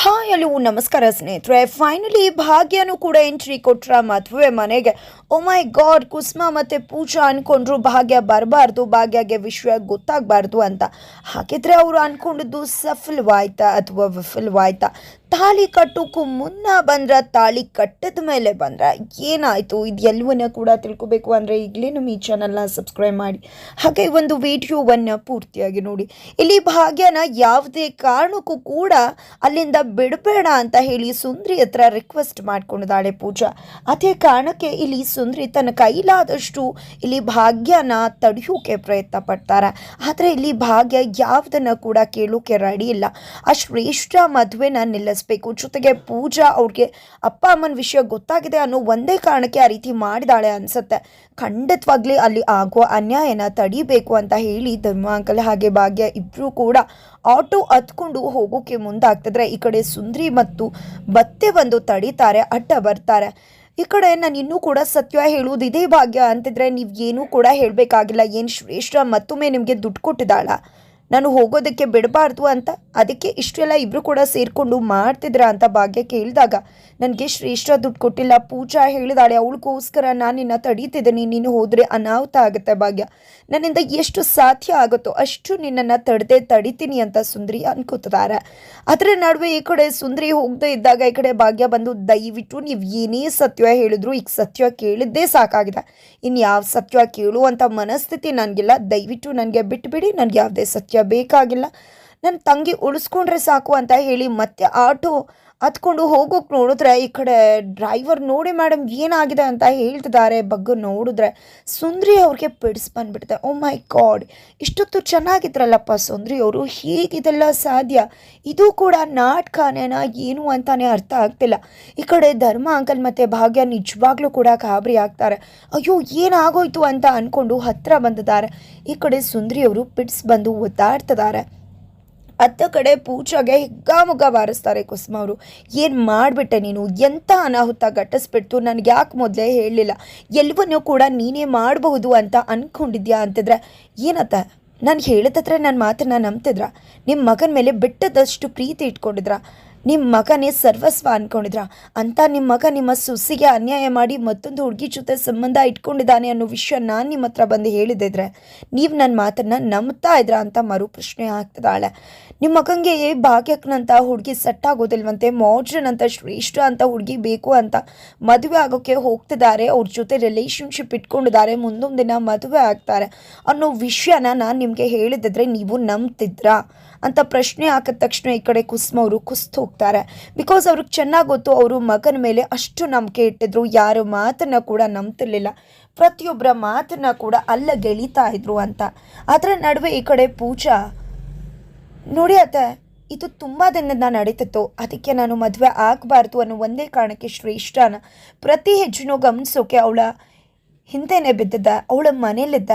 Hi, hello, ನಮಸ್ಕಾರ ಸ್ನೇಹಿತರೆ. Finally ಭಾಗ್ಯನೂ ಕೂಡ ಎಂಟ್ರಿ ಕೊಟ್ರ ಮದುವೆ ಮನೆಗೆ. ಓ ಮೈ ಗಾಡ್ ಕುಸ್ಮಾ ಮತ್ತು ಪೂಜಾ ಅನ್ಕೊಂಡ್ರು ಭಾಗ್ಯ ಬರಬಾರ್ದು, ಭಾಗ್ಯಗೆ ವಿಷಯ ಗೊತ್ತಾಗಬಾರ್ದು ಅಂತ. ಹಾಗಿದ್ರೆ ಅವರು ಅನ್ಕೊಂಡಿದ್ದು ಸಫಲವಾಯ್ತಾ ಅಥವಾ ವಿಫಲವಾಯ್ತಾ? ತಾಳಿ ಕಟ್ಟೋಕ್ಕೂ ಮುನ್ನ ಬಂದ್ರ, ತಾಳಿ ಕಟ್ಟಿದ ಮೇಲೆ ಬಂದ್ರ ಏನಾಯಿತು? ಇದು ಎಲ್ಲವನ್ನ ಕೂಡ ತಿಳ್ಕೊಬೇಕು ಅಂದರೆ ಈಗಲೇ ನಮ್ಮ ಈ ಚಾನಲ್ನ ಸಬ್ಸ್ಕ್ರೈಬ್ ಮಾಡಿ. ಹಾಗೆ ಒಂದು ವಿಡಿಯೋವನ್ನು ಪೂರ್ತಿಯಾಗಿ ನೋಡಿ. ಇಲ್ಲಿ ಭಾಗ್ಯನ ಯಾವುದೇ ಕಾರಣಕ್ಕೂ ಕೂಡ ಅಲ್ಲಿಂದ ಬಿಡಬೇಡ ಅಂತ ಹೇಳಿ ಸುಂದ್ರಿ ಹತ್ರ ರಿಕ್ವೆಸ್ಟ್ ಮಾಡ್ಕೊಂಡಿದ್ದಾಳೆ ಪೂಜಾ. ಅದೇ ಕಾರಣಕ್ಕೆ ಇಲ್ಲಿ ಸುಂದ್ರಿ ತನ್ನ ಕೈಲಾದಷ್ಟು ಇಲ್ಲಿ ಭಾಗ್ಯನ ತಡೆಯೋಕೆ ಪ್ರಯತ್ನ ಪಡ್ತಾರೆ. ಆದರೆ ಇಲ್ಲಿ ಭಾಗ್ಯ ಯಾವುದನ್ನು ಕೂಡ ಕೇಳೋಕೆ ರೆಡಿ ಇಲ್ಲ. ಆ ಶ್ರೇಷ್ಠ ಮದುವೆನ ನಿಲ್ಲಿಸ್ಬೇಕು ಜೊತೆಗೆ ಪೂಜಾ ಅವ್ರಿಗೆ ಅಪ್ಪ ಅಮ್ಮನ ವಿಷಯ ಗೊತ್ತಾಗಿದೆ ಅನ್ನೋ ಒಂದೇ ಕಾರಣಕ್ಕೆ ಆ ರೀತಿ ಮಾಡಿದಾಳೆ ಅನ್ಸುತ್ತೆ. ಖಂಡಿತವಾಗ್ಲಿ ಅಲ್ಲಿ ಆಗುವ ಅನ್ಯಾಯನ ತಡಿಬೇಕು ಅಂತ ಹೇಳಿ ಧರ್ಮ ಅಂಕಲ್ ಹಾಗೆ ಭಾಗ್ಯ ಇಬ್ಬರೂ ಕೂಡ ಆಟೋ ಹತ್ಕೊಂಡು ಹೋಗೋಕೆ ಮುಂದಾಗ್ತಿದ್ರೆ ಈ ಕಡೆ ಸುಂದ್ರಿ ಮತ್ತು ಬತ್ತೆ ಬಂದು ತಡೀತಾರೆ, ಅಡ್ಡ ಬರ್ತಾರೆ. ಈ ಕಡೆ ನಾನು ಇನ್ನೂ ಕೂಡ ಸತ್ಯ ಹೇಳುವುದು ಇದೇ ಭಾಗ್ಯ ಅಂತಿದ್ರೆ ನೀವು ಏನೂ ಕೂಡ ಹೇಳಬೇಕಾಗಿಲ್ಲ. ಏನು ಶ್ರೇಷ್ಠ ಮತ್ತೊಮ್ಮೆ ನಿಮಗೆ ದುಡ್ಡು ಕೊಟ್ಟಿದ್ದಾಳ? ನಾನು ಹೋಗೋದಕ್ಕೆ ಬಿಡಬಾರ್ದು ಅಂತ. ಅದಕ್ಕೆ ಇಷ್ಟೆಲ್ಲ ಇಬ್ಬರು ಕೂಡ ಸೇರಿಕೊಂಡು ಮಾಡ್ತಿದ್ರ ಅಂತ ಭಾಗ್ಯ ಕೇಳಿದಾಗ ನನಗೆ ಶ್ರೇಷ್ಠ ದುಡ್ಡು ಕೊಟ್ಟಿಲ್ಲ, ಪೂಜಾ ಹೇಳಿದಾಳೆ, ಅವಳಿಗೋಸ್ಕರ ನಾನು ನಿನ್ನ ತಡೀತಿದ್ದೀನಿ, ನೀನು ಹೋದರೆ ಅನಾಹುತ ಆಗುತ್ತೆ ಭಾಗ್ಯ. ನನ್ನಿಂದ ಎಷ್ಟು ಸಾಧ್ಯ ಆಗುತ್ತೋ ಅಷ್ಟು ನಿನ್ನನ್ನು ತಡದೆ ತಡಿತೀನಿ ಅಂತ ಸುಂದರಿ ಅನ್ಕೋತಿದ್ದಾರೆ. ಅದರ ನಡುವೆ ಈ ಕಡೆ ಸುಂದರಿ ಹೋಗದೆ ಇದ್ದಾಗ ಈ ಕಡೆ ಭಾಗ್ಯ ಬಂದು, ದಯವಿಟ್ಟು ನೀವು ಏನೇ ಸತ್ಯ ಹೇಳಿದ್ರು ಈಗ ಸತ್ಯ ಕೇಳಿದ್ದೇ ಸಾಕಾಗಿದೆ. ಇನ್ನು ಯಾವ ಸತ್ಯ ಕೇಳುವಂಥ ಮನಸ್ಥಿತಿ ನನಗಿಲ್ಲ. ದಯವಿಟ್ಟು ನನಗೆ ಬಿಟ್ಟುಬಿಡಿ ನನಗೆ ಯಾವುದೇ ಸತ್ಯ ಬೇಕಾಗಿಲ್ಲ. ನನ್ನ ತಂಗಿ ಉಳಿಸ್ಕೊಂಡ್ರೆ ಸಾಕು ಅಂತ ಹೇಳಿ ಮತ್ತೆ ಆಟೋ ಹತ್ಕೊಂಡು ಹೋಗೋಕೆ ನೋಡಿದ್ರೆ ಈ ಕಡೆ ಡ್ರೈವರ್ ನೋಡಿ ಮೇಡಮ್ ಏನಾಗಿದೆ ಅಂತ ಹೇಳ್ತಿದ್ದಾರೆ. ಬಗ್ಗೆ ನೋಡಿದ್ರೆ ಸುಂದ್ರಿ ಅವ್ರಿಗೆ ಪಿಡ್ಸ್ ಬಂದ್ಬಿಡುತ್ತೆ ಓ ಮೈ ಗಾಡ್ ಇಷ್ಟೊತ್ತು ಚೆನ್ನಾಗಿದ್ರಲ್ಲಪ್ಪ ಸುಂದ್ರಿ ಅವರು. ಹೇಗಿದೆಲ್ಲ ಸಾಧ್ಯ? ಇದು ಕೂಡ ನಾಟಕನೇನ ಏನು ಅಂತಾನೆ ಅರ್ಥ ಆಗ್ತಿಲ್ಲ. ಈ ಕಡೆ ಧರ್ಮ ಅಂಕಲ್ ಮತ್ತು ಭಾಗ್ಯ ನಿಜವಾಗ್ಲೂ ಕೂಡ ಗಾಬರಿ ಆಗ್ತಾರೆ. ಅಯ್ಯೋ, ಏನಾಗೋಯ್ತು ಅಂತ ಅಂದ್ಕೊಂಡು ಹತ್ತಿರ ಬಂದಿದ್ದಾರೆ. ಈ ಕಡೆ ಸುಂದ್ರಿ ಅವರು ಪಿಡ್ಸ್ ಬಂದು ಒದ್ದಾಡ್ತಿದ್ದಾರೆ. ಅತ್ತ ಕಡೆ ಪೂಜಾಗೆ ಹಿಗ್ಗಾಮುಗ್ಗ ಬಾರಿಸ್ತಾರೆ ಕುಸುಮ ಅವರು. ಏನು ಮಾಡಿಬಿಟ್ಟೆ ನೀನು? ಎಂಥ ಅನಾಹುತ ಘಟಿಸ್ಬಿಡ್ತು? ನನಗೆ ಯಾಕೆ ಮೊದಲೇ ಹೇಳಲಿಲ್ಲ ಎಲ್ಲವನ್ನೂ ಕೂಡ ನೀನೇ ಮಾಡಬಹುದು ಅಂತ ಅಂದ್ಕೊಂಡಿದ್ಯಾ ಅಂತಿದ್ರೆ, ಏನತ್ತ? ನಾನು ಹೇಳಿದತ್ರ ನನ್ನ ಮಾತನ್ನ ನಂಬ್ತಿದ್ರ? ನಿಮ್ಮ ಮಗನ ಮೇಲೆ ಬಿಟ್ಟದಷ್ಟು ಪ್ರೀತಿ ಇಟ್ಕೊಂಡಿದ್ರ? ನಿಮ್ಮ ಮಗನೇ ಸರ್ವಸ್ವ ಅನ್ಕೊಂಡಿದ್ರ. ಅಂತ ನಿಮ್ಮ ಮಗ ನಿಮ್ಮ ಸೊಸಿಗೆ ಅನ್ಯಾಯ ಮಾಡಿ ಮತ್ತೊಂದು ಹುಡುಗಿ ಜೊತೆ ಸಂಬಂಧ ಇಟ್ಕೊಂಡಿದ್ದಾನೆ ಅನ್ನೋ ವಿಷಯ ನಾನು ನಿಮ್ಮ ಹತ್ರ ಬಂದು ಹೇಳಿದಿದ್ರೆ ನೀವು ನನ್ನ ಮಾತನ್ನು ನಂಬ್ತಾ ಇದ್ರ ಅಂತ ಮರು ಪ್ರಶ್ನೆ ಆಗ್ತದಾಳೆ ನಿಮ್ಮ ಮಗಂಗೆ ಭಾಗ್ಯಕ್ಕನಂತ ಹುಡುಗಿ ಸೆಟ್ ಆಗೋದಿಲ್ವಂತೆ ಮಾಡ್ರನ್ ಅಂತ ಶ್ರೇಷ್ಠ ಅಂತ ಹುಡುಗಿ ಬೇಕು ಅಂತ ಮದುವೆ ಆಗೋಕ್ಕೆ ಹೋಗ್ತಿದ್ದಾರೆ, ಅವ್ರ ಜೊತೆ ರಿಲೇಷನ್ಶಿಪ್ ಇಟ್ಕೊಂಡಿದ್ದಾರೆ, ಮುಂದೊಂದು ದಿನ ಮದುವೆ ಆಗ್ತಾರೆ ಅನ್ನೋ ವಿಷಯನ ನಾನು ನಿಮಗೆ ಹೇಳಿದಿದ್ರೆ ನೀವು ನಂಬ್ತಿದ್ರಾ? ಅಂತ ಪ್ರಶ್ನೆ ಹಾಕಿದ ತಕ್ಷಣ ಈ ಕಡೆ ಕುಸುಮ ಅವರು ಕುಸ್ತು. ಹೋಗ್ತಾರೆ. ಬಿಕಾಸ್ ಅವ್ರಿಗೆ ಚೆನ್ನಾಗಿ ಗೊತ್ತು, ಅವರು ಮಗನ ಮೇಲೆ ಅಷ್ಟು ನಂಬಿಕೆ ಇಟ್ಟಿದ್ರು, ಯಾರ ಮಾತನ್ನ ಕೂಡ ನಂಬ್ತಿರ್ಲಿಲ್ಲ. ಪ್ರತಿಯೊಬ್ಬರ ಮಾತನ್ನ ಕೂಡ ಅಲ್ಲ ಗೆಳಿತಾ ಇದ್ರು ಅಂತ. ಅದರ ನಡುವೆ ಈ ಕಡೆ ಪೂಜಾ, ನೋಡಿ ಅತ್ತೆ, ಇದು ತುಂಬ ದಿನದಿಂದ ನಡೀತಿತ್ತು. ಅದಕ್ಕೆ ನಾನು ಮದುವೆ ಆಗಬಾರ್ದು ಅನ್ನೋ ಒಂದೇ ಕಾರಣಕ್ಕೆ ಶ್ರೇಷ್ಠನ ಪ್ರತಿ ಹೆಜ್ಜೆನೂ ಗಮನಿಸೋಕೆ ಅವಳ ಹಿಂದೆನೇ ಬಿದ್ದಿದ್ದ, ಅವಳ ಮನೇಲಿದ್ದ.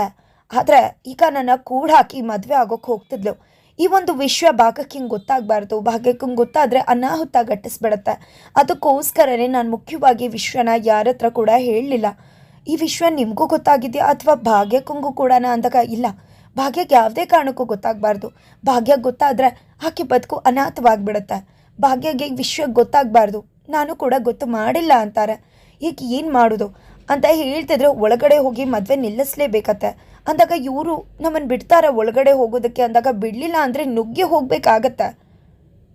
ಆದರೆ ಈಗ ನನ್ನ ಕೂಡ ಹಾಕಿ ಮದುವೆ ಆಗೋಕೆ ಹೋಗ್ತಿದ್ಲು. ಈ ಒಂದು ವಿಷಯ ಭಾಗಕ್ಕೆ ಹಿಂಗೆ ಗೊತ್ತಾಗಬಾರ್ದು ಭಾಗ್ಯಕ್ಕೆ ಹಿಂಗೆ ಗೊತ್ತಾದರೆ ಅನಾಹುತ ಘಟಿಸ್ಬಿಡತ್ತೆ. ಅದಕ್ಕೋಸ್ಕರನೇ ನಾನು ಮುಖ್ಯವಾಗಿ ವಿಶ್ವನ ಯಾರ ಹತ್ರ ಕೂಡ ಹೇಳಲಿಲ್ಲ. ಈ ವಿಷಯ ನಿಮಗೂ ಗೊತ್ತಾಗಿದೆಯಾ ಅಥವಾ ಭಾಗ್ಯಕ್ಕಂಗೂ ಕೂಡ ಅಂದಾಗ ಇಲ್ಲ. ಭಾಗ್ಯಕ್ಕೆ ಯಾವುದೇ ಕಾರಣಕ್ಕೂ ಗೊತ್ತಾಗಬಾರ್ದು. ಭಾಗ್ಯ ಗೊತ್ತಾದರೆ ಆಕೆ ಬದುಕು ಅನಾಥವಾಗಿಬಿಡುತ್ತೆ. ಭಾಗ್ಯಗೆ ವಿಷಯ ಗೊತ್ತಾಗಬಾರ್ದು. ನಾನು ಕೂಡ ಗೊತ್ತು ಮಾಡಿಲ್ಲ ಅಂತಾರೆ. ಈಗ ಏನು ಮಾಡೋದು? ಅಂತ ಹೇಳ್ತಿದ್ರೆ, ಒಳಗಡೆ ಹೋಗಿ ಮದುವೆ ನಿಲ್ಲಿಸ್ಲೇಬೇಕತ್ತೆ. ಅಂದಾಗ ಇವರು ನಮ್ಮನ್ನು ಬಿಡ್ತಾರೆ ಒಳಗಡೆ ಹೋಗೋದಕ್ಕೆ. ಅಂದಾಗ ಬಿಡಲಿಲ್ಲ ಅಂದರೆ ನುಗ್ಗಿ ಹೋಗಬೇಕಾಗತ್ತೆ.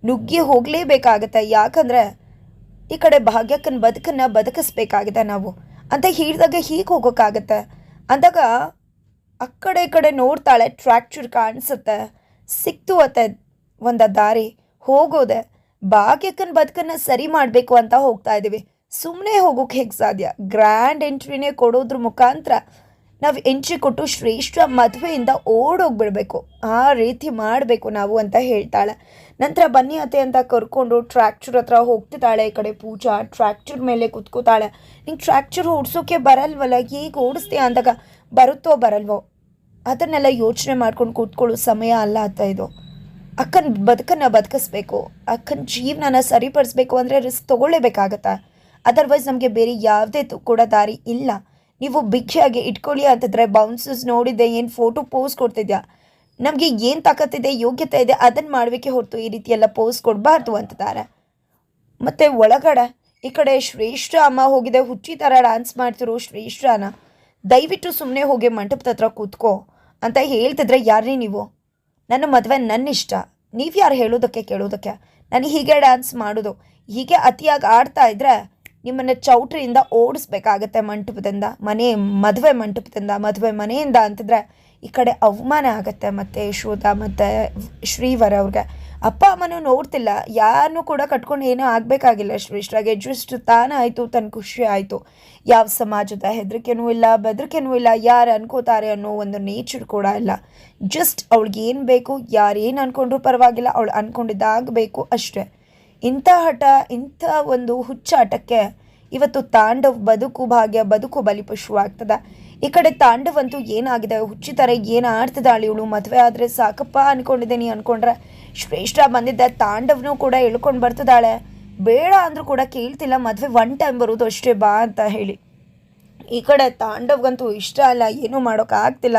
ನುಗ್ಗಿ ಹೋಗಲೇಬೇಕಾಗತ್ತೆ. ಯಾಕಂದರೆ ಈ ಕಡೆ ಭಾಗ್ಯಕ್ಕನ ಬದುಕನ್ನು ಬದುಕಿಸ್ಬೇಕಾಗಿದೆ ನಾವು. ಅಂತ ಹೇಳಿದಾಗ ಹೀಗೆ ಹೋಗೋಕ್ಕಾಗತ್ತೆ. ಅಂದಾಗ ಆ ಕಡೆ ಈ ಕಡೆ ನೋಡ್ತಾಳೆ ಟ್ರ್ಯಾಕ್ಚರ್ ಕಾಣಿಸುತ್ತೆ. ಸಿಕ್ತು ಅತ್ತೆ ಒಂದು ದಾರಿ. ಹೋಗೋದೆ. ಭಾಗ್ಯಕ್ಕನ ಬದುಕನ್ನು ಸರಿ ಮಾಡಬೇಕು ಅಂತ ಹೋಗ್ತಾ ಇದ್ದೀವಿ ಸುಮ್ಮನೆ ಹೋಗೋಕೆ ಹೇಗೆ ಸಾಧ್ಯ? ಗ್ರ್ಯಾಂಡ್ ಎಂಟ್ರಿನೇ ಕೊಡೋದ್ರ ಮುಖಾಂತರ ನಾವು ಎಂಟ್ರಿ ಕೊಟ್ಟು ಶ್ರೇಷ್ಠ ಮದುವೆಯಿಂದ ಓಡೋಗ್ಬಿಡ್ಬೇಕು. ಆ ರೀತಿ ಮಾಡಬೇಕು ನಾವು ಅಂತ ಹೇಳ್ತಾಳೆ. ನಂತರ ಬನ್ನಿ ಅತ್ತೆ ಅಂತ ಕರ್ಕೊಂಡು ಟ್ರ್ಯಾಕ್ಚರ್ ಹತ್ರ ಹೋಗ್ತಿದ್ದಾಳೆ. ಈ ಕಡೆ ಪೂಜಾ ಟ್ರ್ಯಾಕ್ಚರ್ ಮೇಲೆ ಕುತ್ಕೋತಾಳೆ. ನಿಂಗೆ ಟ್ರ್ಯಾಕ್ಚರ್ ಓಡಿಸೋಕೆ ಬರಲ್ವಲ್ಲ? ಈಗ ಓಡಿಸ್ತೀಯ? ಅಂದಾಗ, ಬರುತ್ತೋ ಬರಲ್ವೋ? ಅದನ್ನೆಲ್ಲ ಯೋಚನೆ ಮಾಡ್ಕೊಂಡು ಕೂತ್ಕೊಳ್ಳೋ ಸಮಯ ಅಲ್ಲ ಅಂತ ಇದು. ಅಕ್ಕನ ಬದುಕನ್ನು ಬದುಕಿಸ್ಬೇಕು. ಅಕ್ಕನ ಜೀವನನ ಸರಿಪಡಿಸ್ಬೇಕು ಅಂದರೆ ರಿಸ್ಕ್ ತೊಗೊಳ್ಳೇಬೇಕಾಗತ್ತೆ? ಅದರ್ವೈಸ್ ನಮಗೆ ಬೇರೆ ಯಾವುದೇ ಕೂಡ ದಾರಿ ಇಲ್ಲ. ನೀವು ಭಿಕ್ಷೆಯಾಗಿ ಇಟ್ಕೊಳ್ಳಿ ಅಂತಂದರೆ ಬೌನ್ಸಸ್ ನೋಡಿದೆ, ಏನು ಫೋಟೋ ಪೋಸ್ ಕೊಡ್ತಿದ್ಯಾ? ನಮಗೆ ಏನು ತಾಕತ್ತಿದೆ, ಯೋಗ್ಯತೆ ಇದೆ ಅದನ್ನು ಮಾಡಬೇಕೆ ಹೊರತು ಈ ರೀತಿ ಎಲ್ಲ ಪೋಸ್ಟ್ ಕೊಡಬಾರ್ದು ಅಂತಿದ್ದಾರೆ ಮತ್ತು ಒಳಗಡೆ, ಈ ಕಡೆ ಶ್ರೇಷ್ಠ ಅಮ್ಮ ಹೋಗಿದೆ, ಹುಚ್ಚಿ ಥರ ಡ್ಯಾನ್ಸ್ ಮಾಡ್ತಿರೋ ಶ್ರೇಷ್ಠನ, ದಯವಿಟ್ಟು ಸುಮ್ಮನೆ ಹೋಗಿ ಮಂಟಪದ ಹತ್ರ ಕೂತ್ಕೋ ಅಂತ ಹೇಳ್ತಿದ್ರೆ ಯಾರೇ ನೀವು? ನನ್ನ ಮದುವೆ ನನ್ನ ಇಷ್ಟ ನೀವು ಯಾರು ಹೇಳೋದಕ್ಕೆ, ಕೇಳೋದಕ್ಕೆ? ನಾನು ಹೀಗೆ ಡ್ಯಾನ್ಸ್ ಮಾಡೋದು. ಹೀಗೆ ಅತಿಯಾಗಿ ಆಡ್ತಾ ಇದ್ರೆ ನಿಮ್ಮನ್ನು ಚೌಟ್ರಿಯಿಂದ ಓಡಿಸ್ಬೇಕಾಗತ್ತೆ ಮಂಟಪದಿಂದ, ಮನೆ, ಮದುವೆ ಮಂಟಪದಿಂದ, ಮದುವೆ ಮನೆಯಿಂದ ಅಂತಿದ್ರೆ ಈ ಕಡೆ ಅವಮಾನ ಆಗುತ್ತೆ ಮತ್ತು ಯಶೋಧ ಮತ್ತು ಶ್ರೀವರ ಅವ್ರಿಗೆ. ಅಪ್ಪ, ಅಮ್ಮನೂ ನೋಡ್ತಿಲ್ಲ. ಯಾರನ್ನೂ ಕೂಡ ಕಟ್ಕೊಂಡು ಏನೂ ಆಗಬೇಕಾಗಿಲ್ಲ. ಶ್ರೇಷ್ಠಾಗೆ ಜಸ್ಟ್ ತಾನಾಯಿತು ತನ್ನ ಖುಷಿ ಆಯಿತು. ಯಾವ ಸಮಾಜದ ಹೆದರಿಕೆನೂ ಇಲ್ಲ, ಬೆದರಿಕೆನೂ ಇಲ್ಲ, ಯಾರು ಅನ್ಕೋತಾರೆ ಅನ್ನೋ ಒಂದು ನೇಚರ್ ಕೂಡ ಇಲ್ಲ. ಜಸ್ಟ್ ಅವಳಿಗೆ ಏನು ಬೇಕು ಯಾರೇನು ಏನು ಅಂದ್ಕೊಂಡ್ರೂ ಪರವಾಗಿಲ್ಲ, ಅವಳು ಅಂದ್ಕೊಂಡಿದ್ದಾಗಬೇಕು ಅಷ್ಟೇ. ಇಂಥ ಹಠ, ಇಂಥ ಒಂದು ಹುಚ್ಚಾಟಕ್ಕೆ ಇವತ್ತು ತಾಂಡವ್ ಬದುಕು ಭಾಗ್ಯ, ಬದುಕು ಬಲಿಪಶು ಆಗ್ತದ ಈ ಕಡೆ ತಾಂಡವ್ ಅಂತೂ ಏನಾಗಿದೆ? ಹುಚ್ಚಿ ಥರ ಏನು ಆಡ್ತಿದ್ದಾಳೆ ಇವಳು ಮದುವೆ ಆದರೆ ಸಾಕಪ್ಪ ಅನ್ಕೊಂಡಿದ್ದೀನಿ ಅನ್ಕೊಂಡ್ರೆ ಶ್ರೇಷ್ಠ ಬಂದಿದ್ದ ತಾಂಡವ್ನೂ ಕೂಡ ಇಳ್ಕೊಂಡು ಬರ್ತಿದ್ದಾಳೆ. ಬೇಡ ಅಂದರೂ ಕೂಡ ಕೇಳ್ತಿಲ್ಲ, ಮದುವೆ ಒನ್ ಟೈಮ್ ಬರೋದು ಅಷ್ಟೇ ಬಾ ಅಂತ ಹೇಳಿ. ಈ ಕಡೆ ತಾಂಡವ್ಗಂತೂ ಇಷ್ಟ ಅಲ್ಲ, ಏನೂ ಮಾಡೋಕ್ಕಾಗ್ತಿಲ್ಲ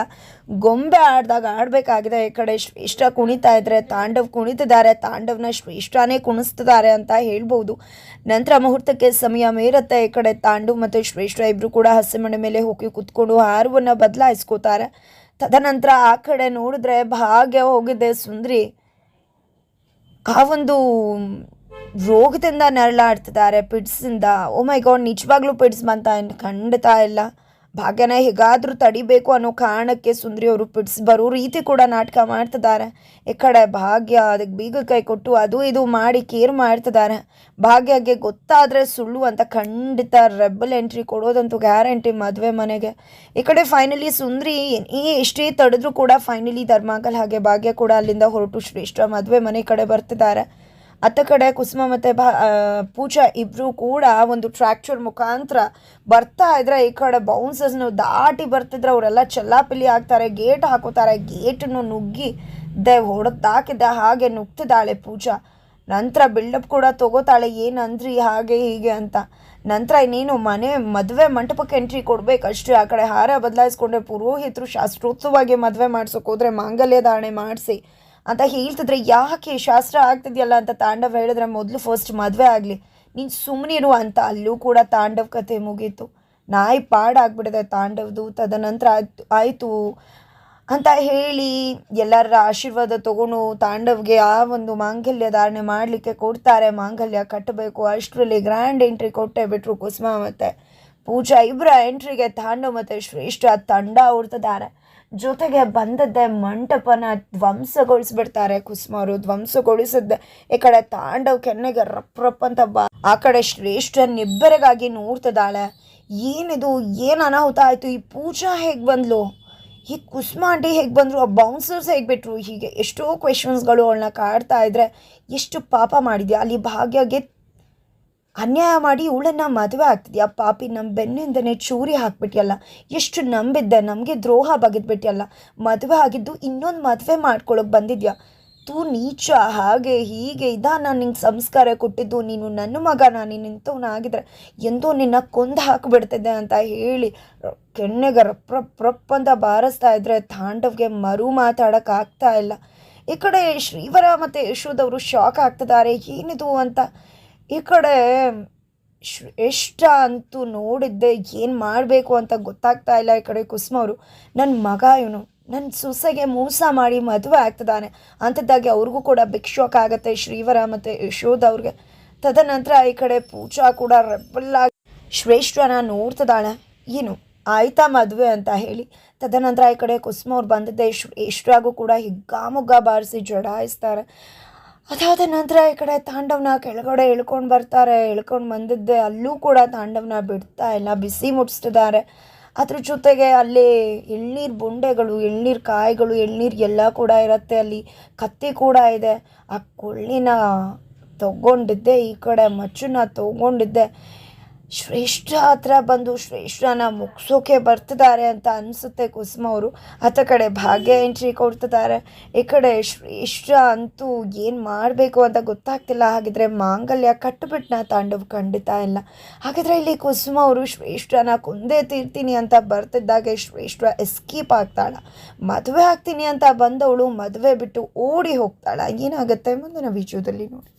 ಗೊಂಬೆ ಆಡಿದಾಗ ಆಡಬೇಕಾಗಿದೆ ಈ ಕಡೆ. ಶ್ರೇಷ್ಠ ಕುಣಿತಾ ಇದ್ದರೆ ತಾಂಡವ್ ಕುಣಿತಿದ್ದಾರೆ, ತಾಂಡವನ ಶ್ರೇಷ್ಠನೇ ಕುಣಿಸ್ತಿದ್ದಾರೆ ಅಂತ ಹೇಳ್ಬೋದು ನಂತರ ಮುಹೂರ್ತಕ್ಕೆ ಸಮಯ ಮೀರುತ್ತೆ ಈ ಕಡೆ. ತಾಂಡವ್ ಮತ್ತು ಶ್ರೇಷ್ಠ ಇಬ್ಬರು ಕೂಡ ಹಸಿಮಣೆ ಮೇಲೆ ಹೋಗಿ ಕುತ್ಕೊಂಡು ಹಾರವನ್ನು ಬದಲಾಯಿಸ್ಕೋತಾರೆ. ತದನಂತರ ಆ ಕಡೆ ನೋಡಿದ್ರೆ ಭಾಗ್ಯ ಹೋಗಿದೆ. ಸುಂದ್ರಿ ಆ ಒಂದು ರೋಗದಿಂದ ನರಳಾಡ್ತಿದ್ದಾರೆ ಪಿಡ್ಸಿಂದ ಓ ಮೈ ಗಾಡ್ ನಿಜವಾಗ್ಲೂ ಪಿಡ್ಸ್ ಬಂತ ಏನು ಖಂಡಿತ ಇಲ್ಲ. ಭಾಗ್ಯನ, ಹೇಗಾದರೂ ತಡಿಬೇಕು ಅನ್ನೋ ಕಾರಣಕ್ಕೆ ಸುಂದರಿ ಅವರು ಪಿಡ್ಸ್ ಬರೋ ರೀತಿ ಕೂಡ ನಾಟಕ ಮಾಡ್ತಿದ್ದಾರೆ. ಈ ಕಡೆ ಭಾಗ್ಯ ಅದಕ್ಕೆ ಬೀಗ ಕೈ ಕೊಟ್ಟು ಅದು ಇದು ಮಾಡಿ ಕೇರ್ ಮಾಡ್ತಿದ್ದಾರೆ. ಭಾಗ್ಯಗೆ ಗೊತ್ತಾದರೆ ಸುಳ್ಳು ಅಂತ ಖಂಡಿತ ರೆಬಲ್ ಎಂಟ್ರಿ ಕೊಡೋದಂತೂ ಗ್ಯಾರಂಟಿ ಮದುವೆ ಮನೆಗೆ. ಈ ಕಡೆ ಫೈನಲಿ ಸುಂದ್ರಿ ಈ ಎಷ್ಟೇ ತಡೆದ್ರೂ ಕೂಡ ಫೈನಲಿ ಧರ್ಮಾಂಗಲ್ ಹಾಗೆ ಭಾಗ್ಯ ಕೂಡ ಅಲ್ಲಿಂದ ಹೊರಟು ಶ್ರೇಷ್ಠ ಮದುವೆ ಮನೆ ಕಡೆ ಬರ್ತಿದ್ದಾರೆ. ಅತ್ತ ಕಡೆ ಕುಸುಮ ಮತ್ತು ಭಾ ಪೂಜಾ ಇಬ್ಬರು ಕೂಡ ಒಂದು ಟ್ರ್ಯಾಕ್ಚರ್ ಮುಖಾಂತರ ಬರ್ತಾ ಇದ್ರೆ ಈ ಕಡೆ ಬೌನ್ಸಸ್ನು ದಾಟಿ ಬರ್ತಿದ್ರೆ ಅವರೆಲ್ಲ ಚಲ್ಲಾಪಿಲ್ಲಿ ಆಗ್ತಾರೆ ಗೇಟ್ ಹಾಕೋತಾರೆ ಗೇಟನ್ನು ನುಗ್ಗಿ ದೇ ಹೊಡೆದಾಕಿದ್ದೆ ಹಾಗೆ ನುಗ್ತಿದ್ದಾಳೆ ಪೂಜಾ. ನಂತರ ಬಿಲ್ಡಪ್ ಕೂಡ ತಗೋತಾಳೆ, ಏನಂದ್ರಿ ಹಾಗೆ ಹೀಗೆ ಅಂತ. ನಂತರ ಇನ್ನೇನು ಮನೆ, ಮದುವೆ ಮಂಟಪಕ್ಕೆ ಎಂಟ್ರಿ ಕೊಡಬೇಕಷ್ಟೇ ಆ ಕಡೆ ಹಾರ ಬದಲಾಯಿಸ್ಕೊಂಡ್ರೆ ಪುರೋಹಿತರು ಶಾಸ್ತ್ರೋತ್ಸವವಾಗಿ ಮದುವೆ ಮಾಡ್ಸೋಕೆ ಹೋದ್ರೆ ಮಾಂಗಲ್ಯ ಧಾರಣೆ ಮಾಡಿಸಿ. ಅಂತ ಹೇಳ್ತಿದ್ರೆ ಯಾಕೆ ಶಾಸ್ತ್ರ ಆಗ್ತಿದೆಯಲ್ಲ ಅಂತ ತಾಂಡವ್ ಹೇಳಿದ್ರೆ ಮೊದಲು ಫಸ್ಟ್ ಮದುವೆ ಆಗಲಿ. ನೀನು ಸುಮ್ಮನಿರು ಅಂತ ಅಲ್ಲೂ ಕೂಡ ತಾಂಡವ್ ಕತೆ ಮುಗೀತು. ನಾಯಿ ಪಾಡಾಗ್ಬಿಟ್ಟಿದೆ ತಾಂಡವ್ದು, ತದನಂತರ ಆಯ್ತು, ಆಯಿತು ಅಂತ ಹೇಳಿ ಎಲ್ಲರ ಆಶೀರ್ವಾದ ತಗೊಂಡು ತಾಂಡವ್ಗೆ ಆ ಒಂದು ಮಾಂಗಲ್ಯ ಧಾರಣೆ ಮಾಡಲಿಕ್ಕೆ ಕೊಡ್ತಾರೆ. ಮಾಂಗಲ್ಯ ಕಟ್ಟಬೇಕು, ಅಷ್ಟರಲ್ಲಿ ಗ್ರ್ಯಾಂಡ್ ಎಂಟ್ರಿ ಕೊಟ್ಟೆ ಬಿಟ್ಟರು ಕುಸುಮ ಮತ್ತು ಪೂಜಾ ಇಬ್ಬರ ಎಂಟ್ರಿಗೆ ತಾಂಡವ್ ಮತ್ತು ಶ್ರೇಷ್ಠ ತಂಡ ಹುಡ್ತಿದ್ದಾರೆ. ಜೊತೆಗೆ ಬಂದದ್ದೇ ಮಂಟಪನ ಧ್ವಂಸಗೊಳಿಸ್ಬಿಡ್ತಾರೆ ಕುಸುಮ ಧ್ವಂಸಗೊಳಿಸದ್ದೆ. ಈ ಕಡೆ ತಾಂಡವ್ ಕೆನ್ನೆಗೆ ರಪ್ ರಪ್ ಅಂತ ಬಾ. ಆ ಕಡೆ ಶ್ರೇಷ್ಠ ನಿಬ್ಬೆರಗಾಗಿ ನೋಡ್ತಿದ್ದಾಳೆ ಏನಿದು, ಏನು ಅನಾಹುತ ಆಯಿತು? ಈ ಪೂಜಾ ಹೇಗೆ ಬಂದ್ಲು? ಈ ಕುಸುಮ ಆಂಟಿ ಹೇಗೆ ಬಂದರು? ಆ ಬೌನ್ಸರ್ಸ್ ಹೇಗೆ ಬಿಟ್ರು? ಹೀಗೆ ಎಷ್ಟೋ ಕ್ವೆಶನ್ಸ್ಗಳು ಅವಳನ್ನ ಕಾಡ್ತಾ ಇದ್ರೆ ಎಷ್ಟು ಪಾಪ ಮಾಡಿದ್ಯಾ? ಅಲ್ಲಿ ಭಾಗ್ಯಗೆ ಅನ್ಯಾಯ ಮಾಡಿ ಇವಳನ್ನ ಮದುವೆ ಆಗ್ತಿದ್ಯಾ? ಪಾಪಿ ನಮ್ಮ ಬೆನ್ನಿಂದನೇ ಚೂರಿ ಹಾಕ್ಬಿಟ್ಯಲ್ಲ. ಎಷ್ಟು ನಂಬಿದ್ದೆ, ನಮಗೆ ದ್ರೋಹ ಬಗೆದ್ಬಿಟ್ಯಲ್ಲ. ಮದುವೆ ಆಗಿದ್ದು ಇನ್ನೊಂದು ಮದುವೆ ಮಾಡ್ಕೊಳ್ಳೋಕೆ ಬಂದಿದ್ಯಾ? ತೂ ನೀಚ, ಹಾಗೆ ಹೀಗೆ ಇದಾ ನಾನು ನಿಂಗೆ ಸಂಸ್ಕಾರ ಕೊಟ್ಟಿದ್ದು. ನೀನು ನನ್ನ ಮಗ, ನಾನು ನಿಂತವನಾಗಿದ್ರೆ ಎಂದೋ ನಿನ್ನ ಕೊಂದು ಹಾಕಿಬಿಡ್ತಿದ್ದೆ ಅಂತ ಹೇಳಿ ಕೆಣ್ಣೆಗೆ ರಪ್ ಅಂತ ಬಾರಿಸ್ತಾ ಇದ್ರೆ ತಾಂಡವ್ಗೆ ಮರು ಮಾತಾಡೋಕೆ ಆಗ್ತಾ ಇಲ್ಲ. ಈ ಕಡೆ ಶ್ರೀವರ ಮತ್ತು ಯಶೋದವರು ಶಾಕ್ ಆಗ್ತಿದ್ದಾರೆ. ಏನಿದು ಅಂತ ಈ ಕಡೆ ಶ್ರೇಷ್ಠ ಅಂತೂ ನೋಡಿದ್ದೆ, ಏನು ಮಾಡಬೇಕು ಅಂತ ಗೊತ್ತಾಗ್ತಾ ಇಲ್ಲ ಈ ಕಡೆ ಕುಸುಮ ಅವರು. ನನ್ನ ಮಗ ಇವನು ನನ್ನ ಸೊಸೆಗೆ ಮೋಸ ಮಾಡಿ ಮದುವೆ ಆಗ್ತಿದ್ದಾನೆ. ಅಂಥದ್ದಾಗಿ ಅವ್ರಿಗೂ ಕೂಡ ಭಿಕ್ಷೋಕ್ ಆಗುತ್ತೆ ಶ್ರೀವರ ಮತ್ತು ಯಶೋಧ ಅವ್ರಿಗೆ. ತದನಂತರ ಈ ಕಡೆ ಪೂಜಾ ಕೂಡ ರೆಬ್ಬಲ್ಲಾಗಿ ಶ್ರೇಷ್ಠನ ನೋಡ್ತಿದ್ದಾಳೆ. ಏನು, ಆಯ್ತಾ ಮದುವೆ ಅಂತ ಹೇಳಿ. ತದನಂತರ ಈ ಕಡೆ ಕುಸುಮ ಅವ್ರು ಬಂದಿದ್ದೆ ಶ್ರೇಷ್ಠರಾಗೂ ಕೂಡ ಹಿಗ್ಗಾಮುಗ್ಗ ಬಾರಿಸಿ ಜಡಾಯಿಸ್ತಾರೆ. ಅದಾದ ನಂತರ ಈ ಕಡೆ ತಾಂಡವನ ಕೆಳಗಡೆ ಇಳ್ಕೊಂಡು ಬರ್ತಾರೆ, ಇಳ್ಕೊಂಡು ಬಂದಿದ್ದೆ. ಅಲ್ಲೂ ಕೂಡ ತಾಂಡವನ ಬಿಡ್ತಾ ಇಲ್ಲ, ಬಿಸಿ ಮುಟ್ಟಿಸ್ತಿದ್ದಾರೆ ಅದ್ರ ಜೊತೆಗೆ ಅಲ್ಲಿ ಎಳ್ನೀರು ಬುಂಡೆಗಳು, ಎಳ್ನೀರು ಕಾಯಿಗಳು, ಎಳ್ನೀರು ಎಲ್ಲ ಕೂಡ ಇರುತ್ತೆ. ಅಲ್ಲಿ ಕತ್ತಿ ಕೂಡ ಇದೆ. ಆ ಕೊಳ್ಳಿನ ತಗೊಂಡಿದ್ದೆ, ಈ ಕಡೆ ಮಚ್ಚನ್ನ ತಗೊಂಡಿದ್ದೆ. ಶ್ರೇಷ್ಠ ಹತ್ರ ಬಂದು ಶ್ರೇಷ್ಠನ ಮುಗಿಸೋಕೆ ಬರ್ತಿದ್ದಾರೆ ಅಂತ ಅನಿಸುತ್ತೆ ಕುಸುಮ ಅವರು. ಆತ ಕಡೆ ಭಾಗ್ಯ ಎಂಟ್ರಿ ಕೊಡ್ತಿದ್ದಾರೆ. ಈ ಕಡೆ ಶ್ರೇಷ್ಠ ಅಂತೂ ಏನು ಮಾಡಬೇಕು ಅಂತ ಗೊತ್ತಾಗ್ತಿಲ್ಲ. ಹಾಗಿದ್ರೆ ಮಾಂಗಲ್ಯ ಕಟ್ಟುಬಿಟ್ನ ತಾಂಡವ್ ಖಂಡಿತ ಇಲ್ಲ. ಹಾಗಿದ್ರೆ ಇಲ್ಲಿ ಕುಸುಮ ಅವರು ಶ್ರೇಷ್ಠನ ಕುಂದೇ ತೀರ್ತೀನಿ ಅಂತ ಬರ್ತಿದ್ದಾಗೆ ಶ್ರೇಷ್ಠ ಎಸ್ಕೀಪ್ ಆಗ್ತಾಳ. ಮದುವೆ ಆಗ್ತೀನಿ ಅಂತ ಬಂದವಳು ಮದುವೆ ಬಿಟ್ಟು ಓಡಿ ಹೋಗ್ತಾಳ. ಏನಾಗುತ್ತೆ ಮುಂದಿನ ವಿಜಯದಲ್ಲಿ ನೋಡಿ.